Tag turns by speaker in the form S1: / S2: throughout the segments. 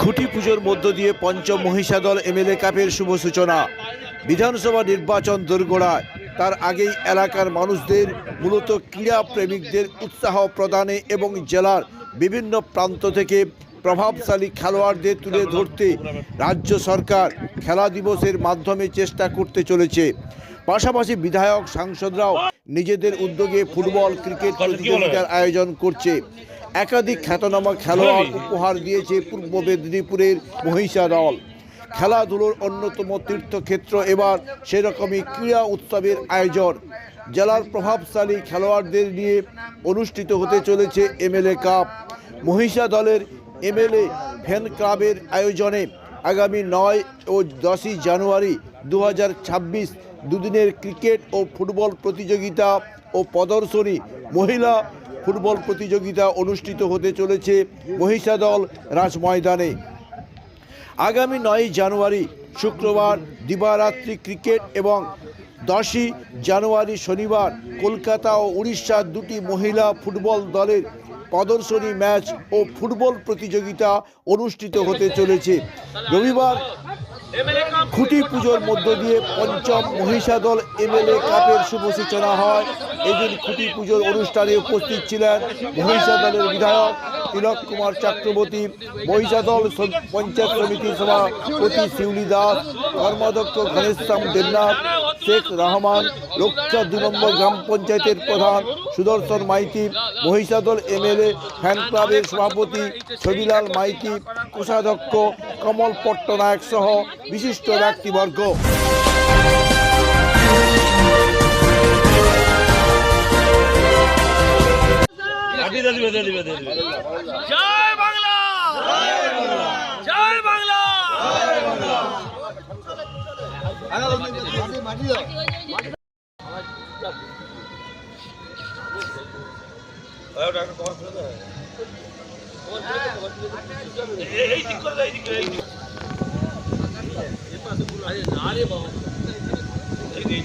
S1: খুঁটি পুজোর মধ্য দিয়ে পঞ্চম মহিষাদল এমএলএ কাপের শুভ সূচনা। বিধানসভা নির্বাচন দোরগোড়ায়। তার আগেই এলাকার মানুষদের, মূলত ক্রীড়া প্রেমিকদের উৎসাহ প্রদানে এবং জেলার বিভিন্ন প্রান্ত থেকে প্রভাবশালী খেলোয়াড়দের তুলে ধরতে রাজ্য সরকার খেলা দিবসের মাধ্যমে চেষ্টা করতে চলেছে। পাশাপাশি বিধায়ক, সাংসদরাও নিজেদের উদ্যোগে ফুটবল, ক্রিকেট প্রতিযোগিতার আয়োজন করছে। একাধিক খ্যাতনামা খেলোয়াড় উপহার দিয়েছে পূর্ব মেদিনীপুরের মহিষা দল খেলাধুলোর অন্যতম তীর্থক্ষেত্র এবার সেরকমই ক্রীড়া উৎসবের আয়োজন। জেলার প্রভাবশালী খেলোয়াড়দের নিয়ে অনুষ্ঠিত হতে চলেছে এমএলএ কাপ। মহিষা দলের এমএলএ ফ্যান ক্লাবের আয়োজনে আগামী নয় ও দশই জানুয়ারি দু হাজার ছাব্বিশ দুদিনের ক্রিকেট ও ফুটবল প্রতিযোগিতা ও প্রদর্শনী মহিলা ফুটবল প্রতিযোগিতা অনুষ্ঠিত হতে চলেছে মহিষাদল রাজ ময়দানে আগামী নয় জানুয়ারি শুক্রবার দিবারাত্রি ক্রিকেট এবং দশই জানুয়ারি শনিবার কলকাতা ও উড়িষ্যার দুটি মহিলা ফুটবল দলের প্রদর্শনী ম্যাচ ও ফুটবল প্রতিযোগিতা অনুষ্ঠিত হতে চলেছে। রবিবার খুঁটি পুজোর মধ্য দিয়ে পঞ্চম মহিষাদল এমএলএ কাপের শুভ সূচনা হয়। এদিন খুঁটি পুজোর অনুষ্ঠানে উপস্থিত ছিলেন মহিষাদলের বিধায়ক তিলক কুমার চক্রবর্তী মহিষাদল পঞ্চায়েত সমিতির সভাপতি শিউলি দাস কর্মাধ্যক্ষ ঘনেশ্যাম দেবনাথ, শেখ রহমান লোকচা দু নম্বর গ্রাম পঞ্চায়েতের প্রধান সুদর্শন মাইতি মহিষাদল এমএলএ, ফ্যান ক্লাবের সভাপতি ছবিলাল মাইতি, কোষাধ্যক্ষ কমল পট্টনায়ক সহ বিশিষ্ট ব্যক্তিবর্গ।
S2: দিয়ে দিবে দিয়ে দিবে দিয়ে দিবে
S3: জয় বাংলা জয় বাংলা এই- এই দিক করে দাও, এই দিক করে, এই দিক। আরে না রে বাবা। এই দিক,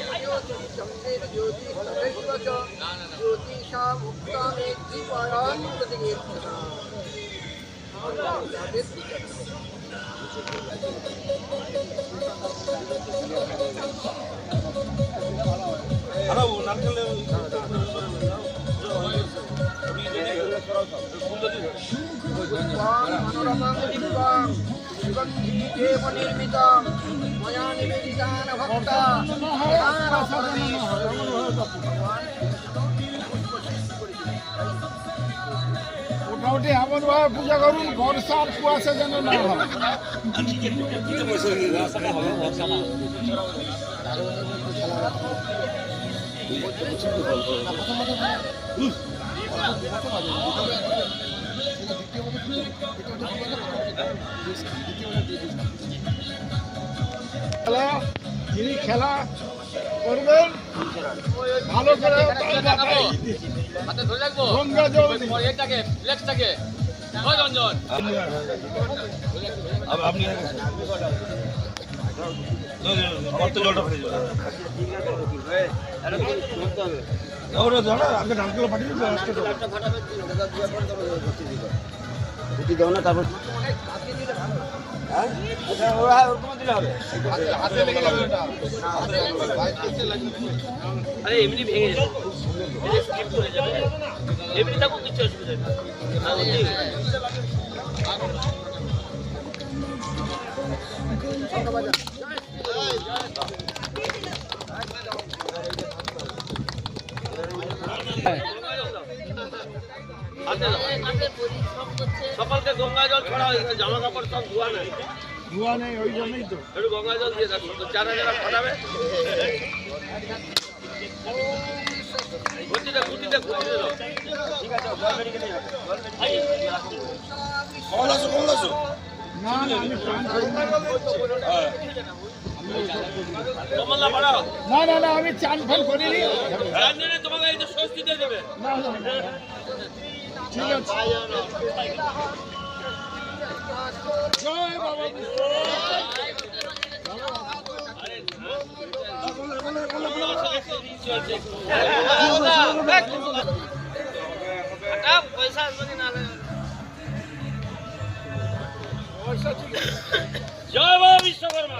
S3: ज्योतिषा
S4: च ज्योतिषाम् उक्तामेक्षिपरान् प्रतिकीर्तनाम्
S5: মোটামুটি এমন ভাবে পূজা করুন বর্ষা আর কুয়াশা যেন না হয়। খেলা যিনি খেলা করবেন ভালো করে গঙ্গা জল
S2: আপনি কত জলটা ফেলে
S3: আরে এমনি ভেঙে যাবে। এমনি থাকুক কিছু অসুবিধা নেই। না, গঙ্গা জল ছড়া হয়েছে জামা কাপড় সব ধোয়া নেই।
S5: ধোয়া নেই ওই জন্যই তো।
S3: একটু গঙ্গা জল দিয়ে রাখো যারা যারা ফটাবে। গতিটা গতিটা গতিটা দাও।
S5: না না আমি।
S3: কমলা
S5: না না না আমি চান ফান করিনি।
S3: তোমাকে এই যে স্বস্তি দেবে।
S5: না না না। ঠিক আছে।
S3: পয়সা আসবে না জয় বাবা বিশ্বকর্মা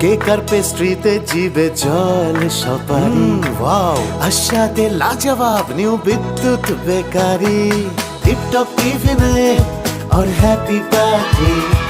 S6: কেকার পেস্ট্রিতে জিবে জল সপারি ওয়াও আশাতে লাজবাব নিউ বিদ্যুৎ বেকারি টিপটপ টিফিনে और हैप्पी पार्टी